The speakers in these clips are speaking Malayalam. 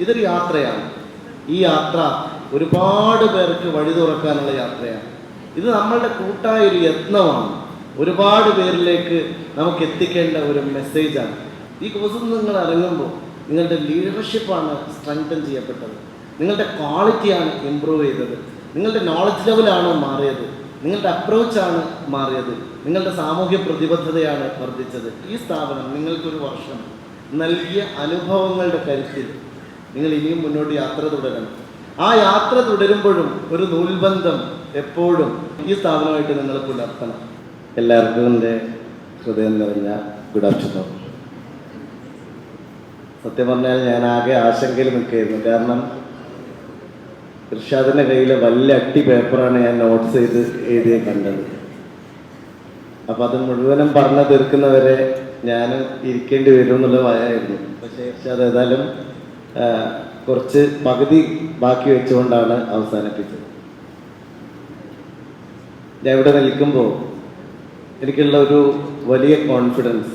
ഇതൊരു യാത്രയാണ്. ഈ യാത്ര ഒരുപാട് പേർക്ക് വഴി തുറക്കാനുള്ള യാത്രയാണ്. ഇത് നമ്മളുടെ കൂട്ടായ ഒരു യത്നമാണ്. ഒരുപാട് പേരിലേക്ക് നമുക്ക് എത്തിക്കേണ്ട ഒരു മെസ്സേജാണ്. ഈ കോഴ്സിൽ നിങ്ങൾ ഇറങ്ങുമ്പോൾ നിങ്ങളുടെ ലീഡർഷിപ്പാണ് സ്ട്രെങ്തൻ ചെയ്യപ്പെട്ടത്. നിങ്ങളുടെ ക്വാളിറ്റിയാണ് ഇമ്പ്രൂവ് ചെയ്തത്. നിങ്ങളുടെ നോളജ് ലെവലാണോ മാറിയത്. നിങ്ങളുടെ അപ്രോച്ചാണ് മാറിയത്. നിങ്ങളുടെ സാമൂഹ്യ പ്രതിബദ്ധതയാണ് വർദ്ധിച്ചത്. ഈ സ്ഥാപനം നിങ്ങൾക്കൊരു വർഷം നൽകിയ അനുഭവങ്ങളുടെ കരുത്തിൽ നിങ്ങൾ ഇനിയും മുന്നോട്ട് യാത്ര തുടരണം. ആ യാത്ര തുടരുമ്പോഴും ഒരു നൂൽബന്ധം എപ്പോഴും ഈ സ്ഥാപനമായിട്ട് നിങ്ങൾ പുലർത്തണം. എല്ലാവർക്കും എന്റെ ഹൃദയം നിറഞ്ഞ ഗുഡ് ആഫ്റ്റർനൂൺ സത്യം പറഞ്ഞാൽ ഞാൻ ആകെ ആശങ്കയിൽ നിൽക്കുകയായിരുന്നു. കാരണം ഇർഷാദിന്റെ കയ്യിലെ വലിയ അട്ടി പേപ്പറാണ് ഞാൻ നോട്ട്സ് ചെയ്ത് എഴുതി കണ്ടത്. അപ്പം അത് മുഴുവനും പറഞ്ഞു തീർക്കുന്നവരെ ഞാൻ ഇരിക്കേണ്ടി വരും എന്നുള്ള ഭയമായിരുന്നു പക്ഷേ ഇർഷാദ് ഏതായാലും കുറച്ച് പകുതി ബാക്കി വെച്ചുകൊണ്ടാണ് അവസാനിപ്പിച്ചത്. ഞാൻ ഇവിടെ നിൽക്കുമ്പോൾ എനിക്കുള്ള ഒരു വലിയ കോൺഫിഡൻസ്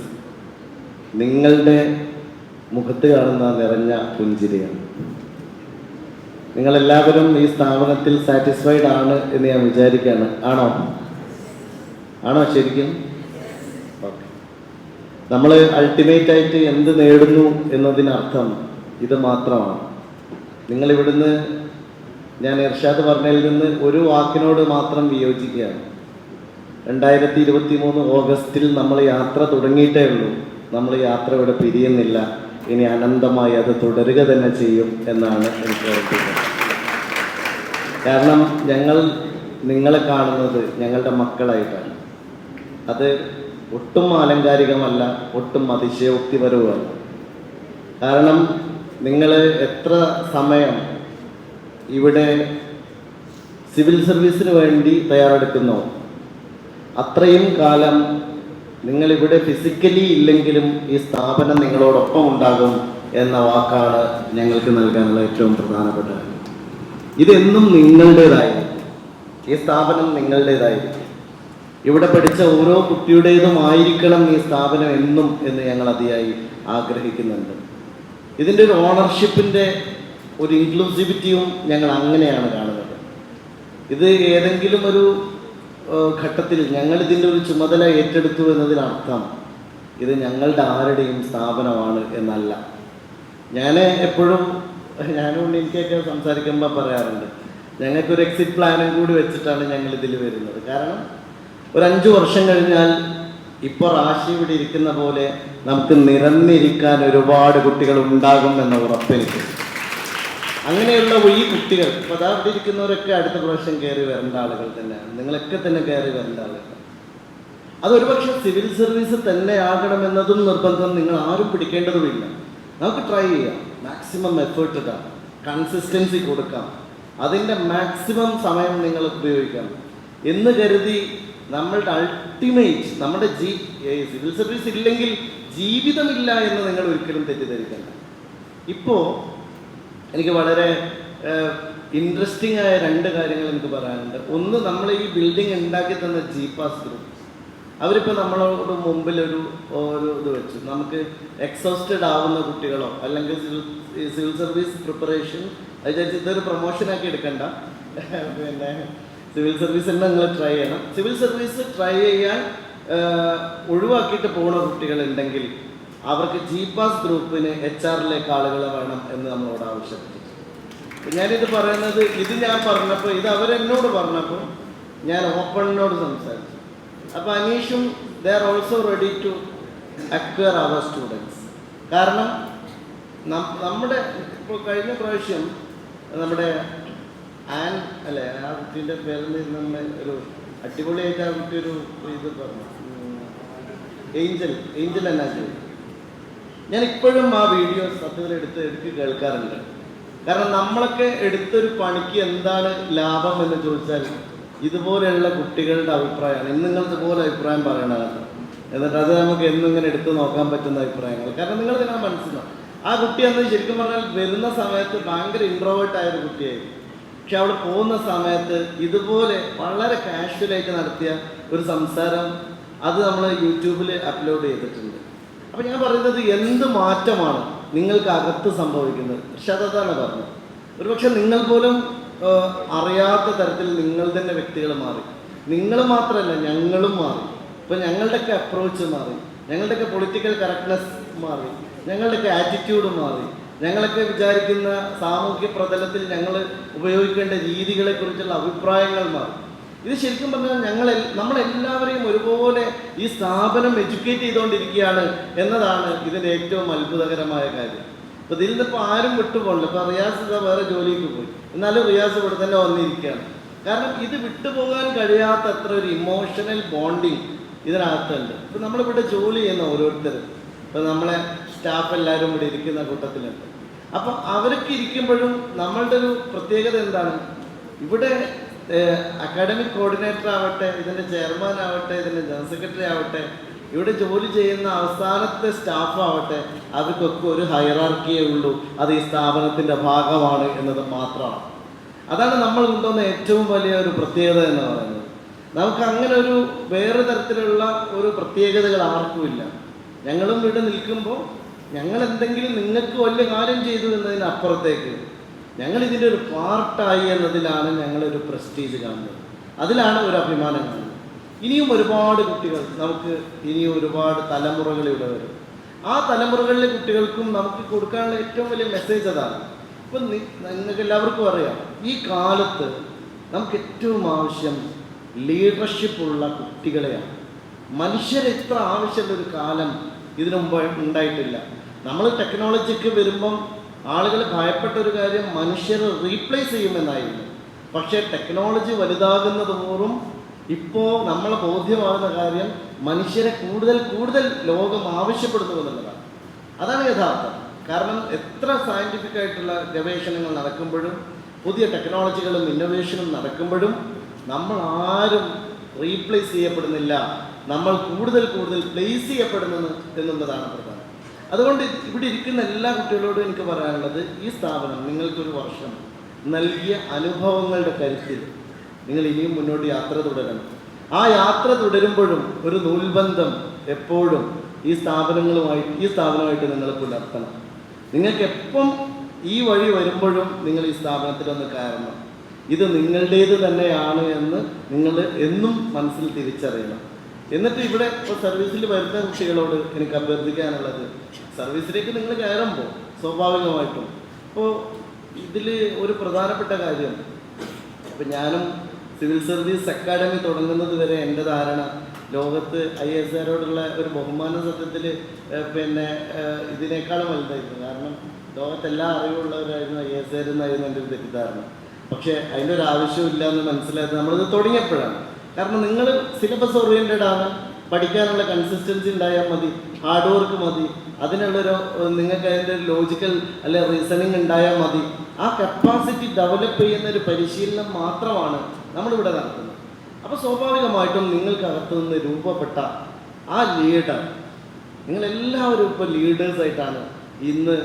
നിങ്ങളുടെ മുഖത്ത് കാണുന്ന നിറഞ്ഞ പുഞ്ചിരിയാണ്. നിങ്ങളെല്ലാവരും ഈ സ്ഥാപനത്തിൽ സാറ്റിസ്ഫൈഡ് ആണ് എന്ന് ഞാൻ വിചാരിക്കുകയാണ് ആണോ? ആണോ ശരിക്കും? നമ്മൾ അൾട്ടിമേറ്റ് ആയിട്ട് എന്ത് നേടുന്നു എന്നതിനർത്ഥം ഇത് മാത്രമാണ്. നിങ്ങൾ ഇവിടുന്ന് ഞാൻ ഇർഷാദ് പറഞ്ഞതിൽ നിന്ന് ഒരു വാക്കിനോട് മാത്രം വിയോജിക്കുകയാണ്. രണ്ടായിരത്തി ഇരുപത്തി മൂന്ന് ഓഗസ്റ്റിൽ നമ്മൾ യാത്ര തുടങ്ങിയിട്ടേ ഉള്ളൂ. നമ്മൾ യാത്ര ഇവിടെ പിരിയുന്നില്ല. ഇനി അനന്തമായി അത് തുടരുക തന്നെ ചെയ്യും എന്നാണ് എനിക്ക് ഓർമ്മിക്കുന്നത് കാരണം ഞങ്ങൾ നിങ്ങളെ കാണുന്നത് ഞങ്ങളുടെ മക്കളായിട്ടാണ്. അത് ഒട്ടും ആലങ്കാരികമല്ല ഒട്ടും അതിശയോക്തിപരവുമല്ല. കാരണം നിങ്ങൾ എത്ര സമയം ഇവിടെ സിവിൽ സർവീസിന് വേണ്ടി തയ്യാറെടുക്കുന്നു? അത്രയും കാലം നിങ്ങളിവിടെ ഫിസിക്കലി ഇല്ലെങ്കിലും ഈ സ്ഥാപനം നിങ്ങളോടൊപ്പം ഉണ്ടാകും എന്ന വാക്കാണ് ഞങ്ങൾക്ക് നൽകാനുള്ള ഏറ്റവും പ്രധാനപ്പെട്ട. ഇതെന്നും നിങ്ങളുടേതായിരിക്കും. ഈ സ്ഥാപനം നിങ്ങളുടേതായിരിക്കും. ഇവിടെ പഠിച്ച ഓരോ കുട്ടിയുടേതുമായിരിക്കണം ഈ സ്ഥാപനം എന്നും എന്ന് ഞങ്ങൾ അതിയായി ആഗ്രഹിക്കുന്നുണ്ട്. ഇതിന്റെ ഒരു ഓണർഷിപ്പിന്റെ ഒരു ഇൻക്ലൂസിവിറ്റിയും ഞങ്ങൾ അങ്ങനെയാണ് കാണുന്നത്. ഇത് ഏതെങ്കിലും ഒരു ഘട്ടത്തിൽ ഞങ്ങൾ ഇതിന്റെ ഒരു ചുമതല ഏറ്റെടുത്തു എന്നതിനർത്ഥം ഇത് ഞങ്ങളുടെ ആരുടെയും സ്ഥാപനമാണ് എന്നല്ല. ഞാൻ എപ്പോഴും ഞാനും എനിക്കൊക്കെ സംസാരിക്കുമ്പോൾ പറയാറുണ്ട് ഞങ്ങൾക്കൊരു എക്സിറ്റ് പ്ലാനും കൂടി വെച്ചിട്ടാണ് ഞങ്ങൾ ഇതിൽ വരുന്നത്. കാരണം ഒരു അഞ്ച് വർഷം കഴിഞ്ഞാൽ ഇപ്പോൾ റാശി ഇവിടെ ഇരിക്കുന്ന പോലെ നമുക്ക് നിരന്നിരിക്കാൻ ഒരുപാട് കുട്ടികൾ ഉണ്ടാകും എന്ന ഉറപ്പെനിക്ക്. അങ്ങനെയുള്ള ഈ കുട്ടികൾ ഇപ്പോൾ ഇരിക്കുന്നവരൊക്കെ അടുത്ത പ്രാവശ്യം കയറി വരേണ്ട ആളുകൾ തന്നെയാണ്. നിങ്ങളൊക്കെ തന്നെ കയറി വരേണ്ട ആളുകൾ. അത് ഒരുപക്ഷെ സിവിൽ സർവീസ് തന്നെ ആകണമെന്നതും നിർബന്ധം നിങ്ങൾ ആരും പിടിക്കേണ്ടതുമില്ല. നമുക്ക് ട്രൈ ചെയ്യാം. മാക്സിമം എഫേർട്ട് ഇടാം. കൺസിസ്റ്റൻസി കൊടുക്കാം. അതിന്റെ മാക്സിമം സമയം നിങ്ങൾ ഉപയോഗിക്കാം എന്ന് കരുതി നമ്മളുടെ അൾട്ടിമേറ്റ് നമ്മുടെ ജീ സിവിൽ സർവീസ് ഇല്ലെങ്കിൽ ജീവിതമില്ല എന്ന് നിങ്ങൾ ഒരിക്കലും തെറ്റിദ്ധരിക്കണ്ട. ഇപ്പോൾ എനിക്ക് വളരെ ഇൻട്രസ്റ്റിംഗ് ആയ രണ്ട് കാര്യങ്ങൾ എനിക്ക് പറയാനുണ്ട്. ഒന്ന് നമ്മൾ ഈ ബിൽഡിംഗ് ഉണ്ടാക്കി തന്ന ജീപ്പാസ് ഗ്രൂപ്പ് അവരിപ്പോൾ നമ്മളോട് മുമ്പിൽ ഒരു ഒരു ഇത് വെച്ചു. നമുക്ക് എക്സോസ്റ്റഡ് ആവുന്ന കുട്ടികളോ അല്ലെങ്കിൽ സിവിൽ സർവീസ് പ്രിപ്പറേഷൻ അത് വിചാരിച്ച് ഇതൊരു പ്രൊമോഷനാക്കി എടുക്കണ്ട. പിന്നെ സിവിൽ സർവീസ് തന്നെ നിങ്ങൾ ട്രൈ ചെയ്യണം. സിവിൽ സർവീസ് ട്രൈ ചെയ്യാൻ ഒഴിവാക്കിയിട്ട് പോകുന്ന കുട്ടികളുണ്ടെങ്കിൽ അവർക്ക് ജി പാസ് ഗ്രൂപ്പിന് എച്ച് ആറിലേക്ക് ആളുകളെ വേണം എന്ന് നമ്മളോട് ആവശ്യപ്പെട്ടു ഞാനിത് പറയുന്നത് ഇത് ഞാൻ പറഞ്ഞപ്പോൾ ഇത് അവരെന്നോട് പറഞ്ഞപ്പോൾ ഞാൻ ഓപ്പണിനോട് സംസാരിച്ചു. അപ്പോൾ അനീഷും they are also ready to acquire our students കാരണം നമ്മുടെ ഇപ്പോൾ കഴിഞ്ഞ പ്രാവശ്യം നമ്മുടെ ആൻ അല്ലേ ആ കുട്ടീന്റെ പേരിൽ നമ്മൾ ഒരു അടിപൊളിയായിട്ട് ആ കുട്ടി ഒരു ഇത് പറഞ്ഞു. ഏഞ്ചൽ ഏഞ്ചൽ ചെയ്തു ഞാൻ ഇപ്പോഴും ആ വീഡിയോ സത്യത്തിൽ എടുത്ത് എടുത്ത് കേൾക്കാറുണ്ട്. കാരണം നമ്മളൊക്കെ എടുത്തൊരു പണിക്ക് എന്താണ് ലാഭം എന്ന് ചോദിച്ചാൽ ഇതുപോലെയുള്ള കുട്ടികളുടെ അഭിപ്രായമാണ്. ഇന്ന് നിങ്ങൾ ഇതുപോലെ അഭിപ്രായം പറയണതാണ് എന്നിട്ട് അത് നമുക്ക് എന്നിങ്ങനെ എടുത്ത് നോക്കാൻ പറ്റുന്ന അഭിപ്രായങ്ങൾ. കാരണം നിങ്ങൾ ഇതിനെ മനസ്സിലാവും. ആ കുട്ടി അന്ന് ശരിക്കും പറഞ്ഞാൽ വരുന്ന സമയത്ത് ഭയങ്കര ഇൻട്രോവേർട്ട് ആയ ഒരു കുട്ടിയായിരുന്നു പക്ഷെ അവിടെ പോകുന്ന സമയത്ത് ഇതുപോലെ വളരെ കാഷ്വലായിട്ട് നടത്തിയ ഒരു സംസാരം അത് നമ്മൾ യൂട്യൂബിൽ അപ്ലോഡ് ചെയ്തിട്ടുണ്ട്. അപ്പോൾ ഞാൻ പറയുന്നത് എന്ത് മാറ്റമാണ് നിങ്ങൾക്ക് അകത്ത് സംഭവിക്കുന്നത്? പക്ഷെ അതാണ് പറഞ്ഞത്. ഒരുപക്ഷെ നിങ്ങൾ പോലും അറിയാത്ത തരത്തിൽ നിങ്ങൾ തന്നെ വ്യക്തികൾ മാറി. നിങ്ങൾ മാത്രമല്ല ഞങ്ങളും മാറി. ഇപ്പം ഞങ്ങളുടെയൊക്കെ അപ്രോച്ച് മാറി. ഞങ്ങളുടെയൊക്കെ പൊളിറ്റിക്കൽ കറക്റ്റ്നെസ് മാറി. ഞങ്ങളുടെയൊക്കെ ആറ്റിറ്റ്യൂഡ് മാറി. ഞങ്ങളൊക്കെ വിചാരിക്കുന്ന സാമൂഹ്യ പ്രതലത്തിൽ ഞങ്ങൾ ഉപയോഗിക്കേണ്ട രീതികളെക്കുറിച്ചുള്ള അഭിപ്രായങ്ങൾ മാറും. ഇത് ശരിക്കും പറഞ്ഞാൽ ഞങ്ങൾ നമ്മളെല്ലാവരെയും ഒരുപോലെ ഈ സ്ഥാപനം എഡ്യൂക്കേറ്റ് ചെയ്തുകൊണ്ടിരിക്കുകയാണ് എന്നതാണ് ഇതിന്റെ ഏറ്റവും അത്ഭുതകരമായ കാര്യം. അപ്പോൾ ഇതിൽ നിന്നിപ്പോൾ ആരും വിട്ടുപോകണില്ല ഇപ്പോൾ റിയാസ് വേറെ ജോലിക്ക് പോയി. എന്നാലും റിയാസ് ഇവിടെ തന്നെ വന്നിരിക്കുകയാണ്. കാരണം ഇത് വിട്ടുപോകാൻ കഴിയാത്ത അത്ര ഒരു ഇമോഷണൽ ബോണ്ടിങ് ഇതിനകത്തുണ്ട്. ഇപ്പം നമ്മളിവിടെ ജോലി ചെയ്യുന്ന ഓരോരുത്തരും. ഇപ്പം നമ്മളെ സ്റ്റാഫ് എല്ലാവരും ഇവിടെ ഇരിക്കുന്ന കൂട്ടത്തിലുണ്ട്. അപ്പം അവരൊക്കെ ഇരിക്കുമ്പോഴും നമ്മളുടെ ഒരു പ്രത്യേകത എന്താണ്? ഇവിടെ അക്കാഡമിക് കോർഡിനേറ്റർ ആവട്ടെ ഇതിന്റെ ചെയർമാൻ ആവട്ടെ ഇതിന്റെ ജനറൽ സെക്രട്ടറി ആവട്ടെ ഇവിടെ ജോലി ചെയ്യുന്ന അവസാനത്തെ സ്റ്റാഫ് ആവട്ടെ അവർക്കൊക്കെ ഒരു ഹൈറാർക്കിയേ ഉള്ളൂ. അത് ഈ സ്ഥാപനത്തിന്റെ ഭാഗമാണ് എന്നത് മാത്രമാണ്. അതാണ് നമ്മൾ കൊണ്ടുവന്ന ഏറ്റവും വലിയ ഒരു പ്രത്യേകത എന്ന് പറയുന്നത്. നമുക്ക് അങ്ങനെ ഒരു വേറെ തരത്തിലുള്ള ഒരു പ്രത്യേകതകൾ ആർക്കുമില്ല ഞങ്ങളും ഇവിടെ നിൽക്കുമ്പോൾ ഞങ്ങൾ എന്തെങ്കിലും നിങ്ങൾക്ക് വലിയ കാര്യം ചെയ്തു എന്നതിനപ്പുറത്തേക്ക് ഞങ്ങൾ ഇതിന്റെ ഒരു പാർട്ടായി എന്നതിലാണ് ഞങ്ങളൊരു പ്രസ്റ്റീജ് കാണുന്നത്. അതിലാണ് ഒരു അഭിമാനം കാണുന്നത്. ഇനിയും ഒരുപാട് കുട്ടികൾ നമുക്ക് ഇനിയും ഒരുപാട് തലമുറകൾ ഇവിടെ വരും ആ തലമുറകളിലെ കുട്ടികൾക്കും നമുക്ക് കൊടുക്കാനുള്ള ഏറ്റവും വലിയ മെസ്സേജ് അതാണ്. ഇപ്പം നിങ്ങൾക്ക് എല്ലാവർക്കും അറിയാം ഈ കാലത്ത് നമുക്ക് ഏറ്റവും ആവശ്യം ലീഡർഷിപ്പ് ഉള്ള കുട്ടികളെയാണ്. മനുഷ്യരെത്ര ആവശ്യമുള്ള ഒരു കാലം ഇതിനു മുമ്പ് ഉണ്ടായിട്ടില്ല. നമ്മൾ ടെക്നോളജിക്ക് വരുമ്പം ആളുകൾ ഭയപ്പെട്ട ഒരു കാര്യം മനുഷ്യരെ റീപ്ലേസ് ചെയ്യുമെന്നായിരുന്നു. പക്ഷേ ടെക്നോളജി വലുതാകുന്നത് തോറും ഇപ്പോൾ നമ്മൾ ബോധ്യമാകുന്ന കാര്യം മനുഷ്യരെ കൂടുതൽ കൂടുതൽ ലോകം ആവശ്യപ്പെടുന്നു എന്നുള്ളതാണ്. അതാണ് യഥാർത്ഥം. കാരണം എത്ര സയന്റിഫിക് ആയിട്ടുള്ള ഗവേഷണങ്ങൾ നടക്കുമ്പോഴും പുതിയ ടെക്നോളജികളും ഇന്നോവേഷനും നടക്കുമ്പോഴും നമ്മൾ ആരും റീപ്ലേസ് ചെയ്യപ്പെടുന്നില്ല. നമ്മൾ കൂടുതൽ കൂടുതൽ പ്ലേസ് ചെയ്യപ്പെടുന്നു എന്നുള്ളതാണ് പ്രധാനം. അതുകൊണ്ട് ഇവിടെ ഇരിക്കുന്ന എല്ലാ കുട്ടികളോടും എനിക്ക് പറയാനുള്ളത് ഈ സ്ഥാപനം നിങ്ങൾക്കൊരു വർഷം നൽകിയ അനുഭവങ്ങളുടെ കരുത്തിൽ നിങ്ങൾ ഇനിയും മുന്നോട്ട് യാത്ര തുടരണം. ആ യാത്ര തുടരുമ്പോഴും ഒരു നൂൽബന്ധം എപ്പോഴും ഈ സ്ഥാപനങ്ങളുമായി ഈ സ്ഥാപനമായിട്ട് നിങ്ങൾ പുലർത്തണം. നിങ്ങൾക്ക് എപ്പം ഈ വഴി വരുമ്പോഴും നിങ്ങൾ ഈ സ്ഥാപനത്തിലൊന്ന് കയറണം. ഇത് നിങ്ങളുടേത് തന്നെയാണ് എന്ന് നിങ്ങൾ എന്നും മനസ്സിൽ തിരിച്ചറിയണം. എന്നിട്ട് ഇവിടെ ഇപ്പോൾ സർവീസിൽ വരുന്ന കുട്ടികളോട് എനിക്ക് അഭ്യർത്ഥിക്കാനുള്ളത് സർവീസിലേക്ക് നിങ്ങൾ കയറുമ്പോൾ സ്വാഭാവികമായിട്ടും അപ്പോൾ ഇതിൽ ഒരു പ്രധാനപ്പെട്ട കാര്യം ഇപ്പം ഞാനും സിവിൽ സർവീസ് അക്കാഡമി തുടങ്ങുന്നത് വരെ എന്റെ ധാരണ ലോകത്ത് ഐ എസ് ആരോടുള്ള ഒരു ബഹുമാന സത്യത്തിൽ പിന്നെ ഇതിനേക്കാളും വലുതായിരുന്നു. കാരണം ലോകത്തെല്ലാ അറിവുള്ളവരായിരുന്നു ഐ എസ് ആരെന്നായിരുന്നു എന്റെ ഒരു തെറ്റിദ്ധാരണ. പക്ഷേ അതിന്റെ ഒരു ആവശ്യമില്ല എന്ന് മനസ്സിലായത് നമ്മളിത് തുടങ്ങിയപ്പോഴാണ്. കാരണം നിങ്ങൾ സിലബസ് ഓറിയന്റഡ് ആണ് പഠിക്കാനുള്ള കൺസിസ്റ്റൻസി ഉണ്ടായാൽ മതി ഹാർഡ് വർക്ക് മതി അതിനുള്ളൊരു നിങ്ങൾക്ക് അതിന്റെ ഒരു ലോജിക്കൽ അല്ലെ റീസണിങ് ഉണ്ടായാൽ മതി. ആ കപ്പാസിറ്റി ഡെവലപ്പ് ചെയ്യുന്ന ഒരു പരിശീലനം മാത്രമാണ് നമ്മളിവിടെ നടത്തുന്നത്. അപ്പോൾ സ്വാഭാവികമായിട്ടും നിങ്ങൾക്കകത്തു നിന്ന് രൂപപ്പെട്ട ആ ലീഡർ നിങ്ങളെല്ലാവരും ഇപ്പോൾ ലീഡേഴ്സായിട്ടാണ് ഇന്ന്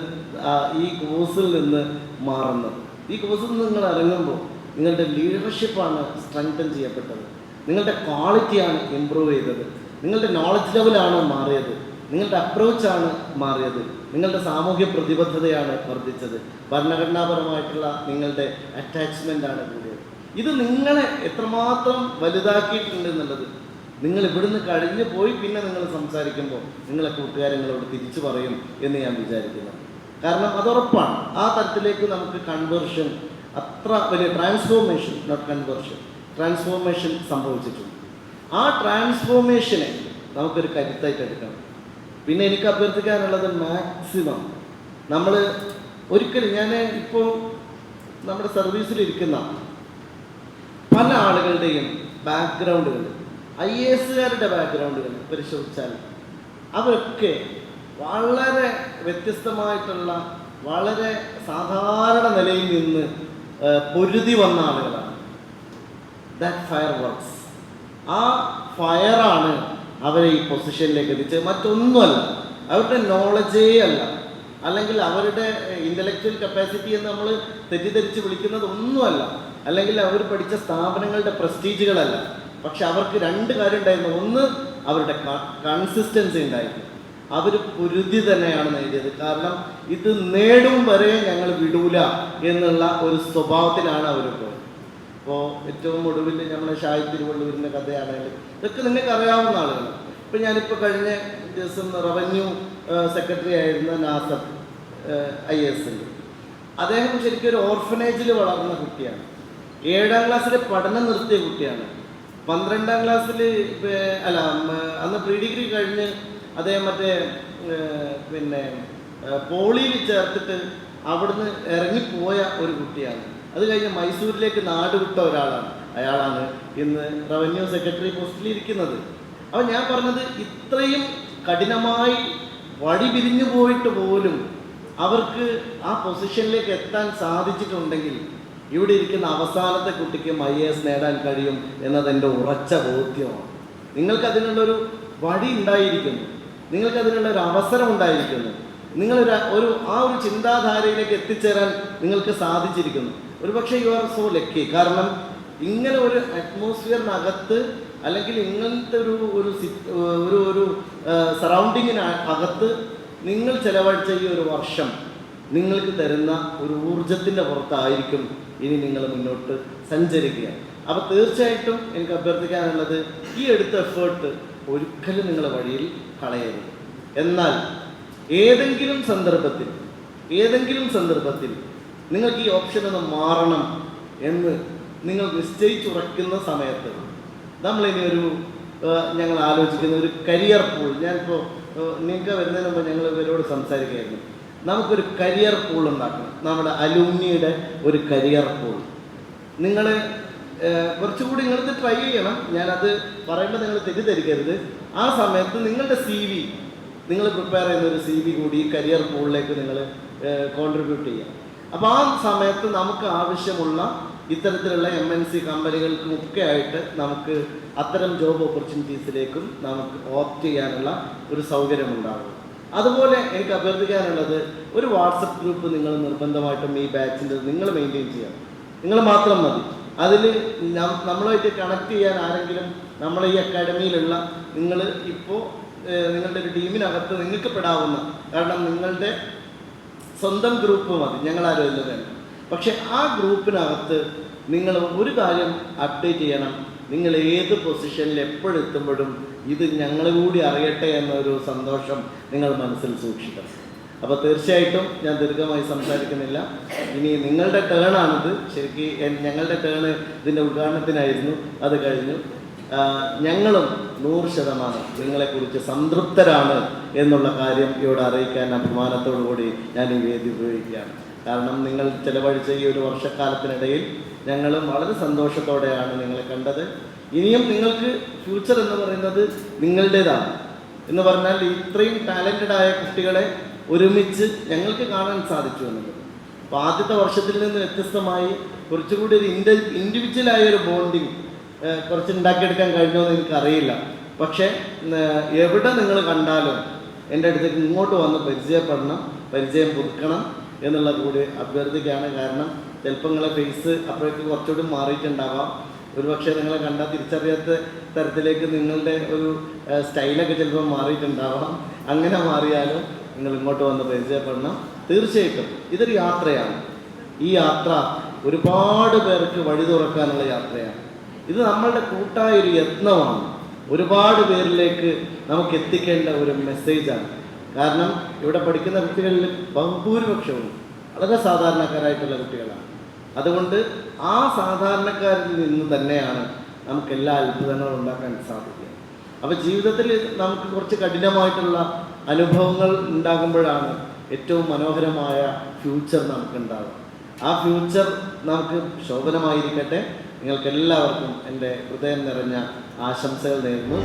ഈ കോഴ്സിൽ നിന്ന് മാറുന്നത്. ഈ കോഴ്സിൽ നിന്ന് നിങ്ങൾ ഇറങ്ങുമ്പോൾ നിങ്ങളുടെ ലീഡർഷിപ്പാണ് സ്ട്രെങ്തൻ ചെയ്യപ്പെട്ടത്. നിങ്ങളുടെ ക്വാളിറ്റിയാണ് ഇമ്പ്രൂവ് ചെയ്തത്. നിങ്ങളുടെ നോളജ് ലെവലാണ് മാറിയത്? നിങ്ങളുടെ അപ്രോച്ചാണ് മാറിയത്. നിങ്ങളുടെ സാമൂഹ്യ പ്രതിബദ്ധതയാണ് വർദ്ധിച്ചത്. ഭരണഘടനാപരമായിട്ടുള്ള നിങ്ങളുടെ അറ്റാച്ച്മെന്റ് ആണ് കൂടിയത്. ഇത് നിങ്ങളെ എത്രമാത്രം വലുതാക്കിയിട്ടുണ്ട് എന്നുള്ളത്. നിങ്ങൾ ഇവിടുന്ന് കഴിഞ്ഞു പോയി പിന്നെ നിങ്ങൾ സംസാരിക്കുമ്പോൾ നിങ്ങളെ കൂട്ടുകാരങ്ങളോട് തിരിച്ചു പറയും എന്ന് ഞാൻ വിചാരിക്കുന്നു. കാരണം അത് ഉറപ്പാണ്. ആ തരത്തിലേക്ക് നമുക്ക് കൺവേർഷൻ അത്ര വലിയ ട്രാൻസ്ഫോർമേഷൻ നോട്ട് കൺവേർഷൻ ട്രാൻസ്ഫോർമേഷൻ സംഭവിച്ചിട്ടുണ്ട്. ആ ട്രാൻസ്ഫോർമേഷനെ നമുക്കൊരു കരുത്തായിട്ട് എടുക്കണം. പിന്നെ എനിക്ക് അഭ്യർത്ഥിക്കാനുള്ളത് മാക്സിമം നമ്മൾ ഒരിക്കലും ഞാൻ ഇപ്പോൾ നമ്മുടെ സർവീസിൽ ഇരിക്കുന്ന പല ആളുകളുടെയും ബാക്ക്ഗ്രൗണ്ടുകൾ ഐ എ എസുകാരുടെ ബാക്ക്ഗ്രൗണ്ടുകൾ പരിശോധിച്ചാൽ അവരൊക്കെ വളരെ വ്യത്യസ്തമായിട്ടുള്ള വളരെ സാധാരണ നിലയിൽ നിന്ന് പൊരുതി വന്ന ആളുകളാണ്. ദാറ്റ് ഫയർ വർക്ക്സ് ആ ഫയറാണ് അവരെ ഈ പൊസിഷനിലേക്ക് എത്തിച്ചത്. മറ്റൊന്നുമല്ല അവരുടെ നോളജേ അല്ല. അല്ലെങ്കിൽ അവരുടെ ഇന്റലക്ച്വൽ കപ്പാസിറ്റി എന്ന് നമ്മൾ തെറ്റിദ്ധരിച്ച് വിളിക്കുന്നത് ഒന്നുമല്ല അല്ലെങ്കിൽ അവർ പഠിച്ച സ്ഥാപനങ്ങളുടെ പ്രസ്റ്റീജുകളല്ല പക്ഷെ അവർക്ക് രണ്ട് കാര്യം ഉണ്ടായിരുന്നു. ഒന്ന് അവരുടെ കൺസിസ്റ്റൻസി ഉണ്ടായിരുന്നു. അവർ പൊരുതി തന്നെയാണ് നേടിയത്. കാരണം ഇത് നേടും വരെ ഞങ്ങൾ വിടൂല എന്നുള്ള ഒരു സ്വഭാവത്തിലാണ് അവർ പോയത് ഇപ്പോൾ ഏറ്റവും ഒടുവിൽ നമ്മളെ ഷായി തിരുവള്ളൂരിന്റെ കഥയാണെങ്കിലും ഇതൊക്കെ നിങ്ങൾക്ക് അറിയാവുന്ന ആളുകളാണ് ഇപ്പം ഞാനിപ്പോൾ കഴിഞ്ഞ ദിവസം റവന്യൂ സെക്രട്ടറി ആയിരുന്ന നാസർ ഐ എസ് അദ്ദേഹം ശരിക്കും ഒരു ഓർഫനേജിൽ വളർന്ന കുട്ടിയാണ്. ഏഴാം ക്ലാസ്സിൽ പഠനം നിർത്തിയ കുട്ടിയാണ്. പന്ത്രണ്ടാം ക്ലാസ്സിൽ അല്ല അന്ന് പ്രീ ഡിഗ്രി കഴിഞ്ഞ് അദ്ദേഹം മറ്റേ പിന്നെ പോളിയിൽ ചേർത്തിട്ട് അവിടുന്ന് ഇറങ്ങിപ്പോയ ഒരു കുട്ടിയാണ്. അത് കഴിഞ്ഞ് മൈസൂരിലേക്ക് നാട് വിട്ട ഒരാളാണ്. അയാളാണ് ഇന്ന് റവന്യൂ സെക്രട്ടറി പോസ്റ്റിൽ ഇരിക്കുന്നത്. അപ്പോൾ ഞാൻ പറഞ്ഞത് ഇത്രയും കഠിനമായി വഴി പിരിഞ്ഞു പോയിട്ട് പോലും അവർക്ക് ആ പൊസിഷനിലേക്ക് എത്താൻ സാധിച്ചിട്ടുണ്ടെങ്കിൽ ഇവിടെ ഇരിക്കുന്ന അവസാനത്തെ കുട്ടിക്ക് ഐ എസ് നേടാൻ കഴിയും എന്നത് എന്റെ ഉറച്ച ബോധ്യമാണ്. നിങ്ങൾക്ക് അതിനുള്ളൊരു വഴി ഉണ്ടായിരിക്കുന്നു. നിങ്ങൾക്ക് അതിനുള്ള ഒരു അവസരം ഉണ്ടായിരിക്കുന്നു. നിങ്ങളൊരു ഒരു ആ ഒരു ചിന്താധാരയിലേക്ക് എത്തിച്ചേരാൻ നിങ്ങൾക്ക് സാധിച്ചിരിക്കുന്നു. ഒരു പക്ഷേ യു ആർ സോ ലക്കി കാരണം ഇങ്ങനെ ഒരു അറ്റ്മോസ്ഫിയറിനകത്ത് അല്ലെങ്കിൽ ഇങ്ങനത്തെ ഒരു ഒരു ഒരു ഒരു സറൗണ്ടിങ്ങിന് അകത്ത് നിങ്ങൾ ചെലവഴിച്ച ഈ ഒരു വർഷം നിങ്ങൾക്ക് തരുന്ന ഒരു ഊർജത്തിന്റെ പുറത്തായിരിക്കും ഇനി നിങ്ങൾ മുന്നോട്ട് സഞ്ചരിക്കുക. അപ്പോൾ തീർച്ചയായിട്ടും എനിക്ക് അഭ്യർത്ഥിക്കാനുള്ളത് ഈ എടുത്ത എഫേർട്ട് ഒരിക്കലും നിങ്ങളെ വഴിയിൽ കളയരുത്. എന്നാൽ ഏതെങ്കിലും സന്ദർഭത്തിൽ ഏതെങ്കിലും സന്ദർഭത്തിൽ നിങ്ങൾക്ക് ഈ ഓപ്ഷൻ ഒന്ന് മാറണം എന്ന് നിങ്ങൾ നിശ്ചയിച്ചുറയ്ക്കുന്ന സമയത്ത്. നമ്മളിനി ഒരു ഞങ്ങൾ ആലോചിക്കുന്ന ഒരു കരിയർ പൂൾ ഞാനിപ്പോൾ നിങ്ങൾക്ക് വരുന്നതിന് മുമ്പ് ഞങ്ങൾ ഇവരോട് സംസാരിക്കുകയായിരുന്നു. നമുക്കൊരു കരിയർ പൂൾ ഉണ്ടാക്കണം. നമ്മുടെ അലൂമിനിയുടെ ഒരു കരിയർ പൂൾ നിങ്ങൾ കുറച്ചുകൂടി നിങ്ങളിത് ട്രൈ ചെയ്യണം. ഞാനത് പറയുമ്പോൾ നിങ്ങൾ തെറ്റിദ്ധരിക്കരുത്. ആ സമയത്ത് നിങ്ങളുടെ സി വി നിങ്ങൾ പ്രിപ്പയർ ചെയ്യുന്ന ഒരു സി വി കൂടി കരിയർ പൂളിലേക്ക് നിങ്ങൾ കോൺട്രിബ്യൂട്ട് ചെയ്യാം. അപ്പോൾ ആ സമയത്ത് നമുക്ക് ആവശ്യമുള്ള ഇത്തരത്തിലുള്ള എം എൻ സി കമ്പനികൾക്കും ഒക്കെ ആയിട്ട് നമുക്ക് അത്തരം ജോബ് ഓപ്പർച്യൂണിറ്റീസിലേക്കും നമുക്ക് ഓപ്റ്റ് ചെയ്യാനുള്ള ഒരു സൗകര്യം ഉണ്ടാകും അതുപോലെ എനിക്ക് അഭ്യർത്ഥിക്കാനുള്ളത് ഒരു വാട്സപ്പ് ഗ്രൂപ്പ് നിങ്ങൾ നിർബന്ധമായിട്ടും ഈ ബാച്ചിന്റെ നിങ്ങൾ മെയിന്റെയിൻ ചെയ്യണം. നിങ്ങൾ മാത്രം മതി. അതിൽ നമ്മളുമായിട്ട് കണക്ട് ചെയ്യാൻ ആരെങ്കിലും നമ്മളെ ഈ അക്കാഡമിയിലുള്ള നിങ്ങൾ ഇപ്പോൾ നിങ്ങളുടെ ഒരു ടീമിനകത്ത് നിങ്ങൾക്ക് പെടാവുന്ന കാരണം നിങ്ങളുടെ സ്വന്തം ഗ്രൂപ്പ് മതി. ഞങ്ങളാരും ഇല്ല പക്ഷെ ആ ഗ്രൂപ്പിനകത്ത് നിങ്ങൾ ഒരു കാര്യം അപ്ഡേറ്റ് ചെയ്യണം. നിങ്ങൾ ഏത് പൊസിഷനിൽ എപ്പോഴെത്തുമ്പോഴും ഇത് ഞങ്ങൾ കൂടി അറിയട്ടെ എന്നൊരു സന്തോഷം നിങ്ങൾ മനസ്സിൽ സൂക്ഷിക്കണം. അപ്പോൾ തീർച്ചയായിട്ടും ഞാൻ ദീർഘമായി സംസാരിക്കുന്നില്ല. ഇനി നിങ്ങളുടെ ടേണാണിത് ശരിക്കും ഞങ്ങളുടെ ടേണ് ഇതിന്റെ ഉദ്ഘാടനത്തിനായിരുന്നു അത് കഴിഞ്ഞു. ഞങ്ങളും നൂറ് ശതമാനം നിങ്ങളെക്കുറിച്ച് സംതൃപ്തരാണ് എന്നുള്ള കാര്യം ഇവിടെ അറിയിക്കാൻ അഭിമാനത്തോടു കൂടി ഞാൻ ഈ വേദി ഉപയോഗിക്കുകയാണ്. കാരണം നിങ്ങൾ ചെലവഴിച്ച ഈ ഒരു വർഷക്കാലത്തിനിടയിൽ ഞങ്ങളും വളരെ സന്തോഷത്തോടെയാണ് നിങ്ങളെ കണ്ടത്. ഇനിയും നിങ്ങൾക്ക് ഫ്യൂച്ചർ എന്ന് പറയുന്നത് നിങ്ങളുടേതാണ്. എന്ന് പറഞ്ഞാൽ ഇത്രയും ടാലന്റഡ് ആയ കുട്ടികളെ ഒരുമിച്ച് ഞങ്ങൾക്ക് കാണാൻ സാധിച്ചു എന്നുള്ളത് അപ്പോൾ ആദ്യത്തെ വർഷത്തിൽ നിന്ന് വ്യത്യസ്തമായി കുറച്ചുകൂടി ഒരു ഇൻഡ ഇൻഡിവിജ്വലായ ഒരു ബോണ്ടിങ് കുറച്ച് ഉണ്ടാക്കിയെടുക്കാൻ കഴിഞ്ഞോ എന്ന് എനിക്കറിയില്ല. പക്ഷേ എവിടെ നിങ്ങൾ കണ്ടാലും എന്റെ അടുത്തേക്ക് ഇങ്ങോട്ട് വന്ന് പരിചയപ്പെടണം പരിചയം പുതുക്കണം എന്നുള്ള കൂടി അഭ്യർത്ഥിക്കുകയാണ്. കാരണം ചിലപ്പോൾ നിങ്ങളെ ഫേസ് അപ്പോഴേക്ക് കുറച്ചുകൂടി മാറിയിട്ടുണ്ടാവാം. ഒരുപക്ഷെ നിങ്ങളെ കണ്ടാൽ തിരിച്ചറിയാത്ത തരത്തിലേക്ക് നിങ്ങളുടെ ഒരു സ്റ്റൈലൊക്കെ ചിലപ്പോൾ മാറിയിട്ടുണ്ടാവാം അങ്ങനെ മാറിയാലും നിങ്ങൾ ഇങ്ങോട്ട് വന്ന് പരിചയപ്പെടണം. തീർച്ചയായിട്ടും ഇതൊരു യാത്രയാണ്. ഈ യാത്ര ഒരുപാട് പേർക്ക് വഴി തുറക്കാനുള്ള യാത്രയാണ്. ഇത് നമ്മളുടെ കൂട്ടായ ഒരു യത്നമാണ്. ഒരുപാട് പേരിലേക്ക് നമുക്ക് എത്തിക്കേണ്ട ഒരു മെസ്സേജാണ് കാരണം ഇവിടെ പഠിക്കുന്ന കുട്ടികളിൽ ബഹുഭൂരിപക്ഷവും വളരെ സാധാരണക്കാരായിട്ടുള്ള കുട്ടികളാണ്. അതുകൊണ്ട് ആ സാധാരണക്കാരിൽ നിന്ന് തന്നെയാണ് നമുക്ക് എല്ലാ അത്ഭുതങ്ങളും ഉണ്ടാക്കാൻ സാധിക്കുക. അപ്പോൾ ജീവിതത്തിൽ നമുക്ക് കുറച്ച് കഠിനമായിട്ടുള്ള അനുഭവങ്ങൾ ഉണ്ടാകുമ്പോഴാണ് ഏറ്റവും മനോഹരമായ ഫ്യൂച്ചർ നമുക്കുണ്ടാവുക. ആ ഫ്യൂച്ചർ നമുക്ക് ശോഭനമായിരിക്കട്ടെ. നിങ്ങൾക്ക് എല്ലാവർക്കും എന്റെ ഹൃദയം നിറഞ്ഞ ആശംസകൾ നേരുന്നു.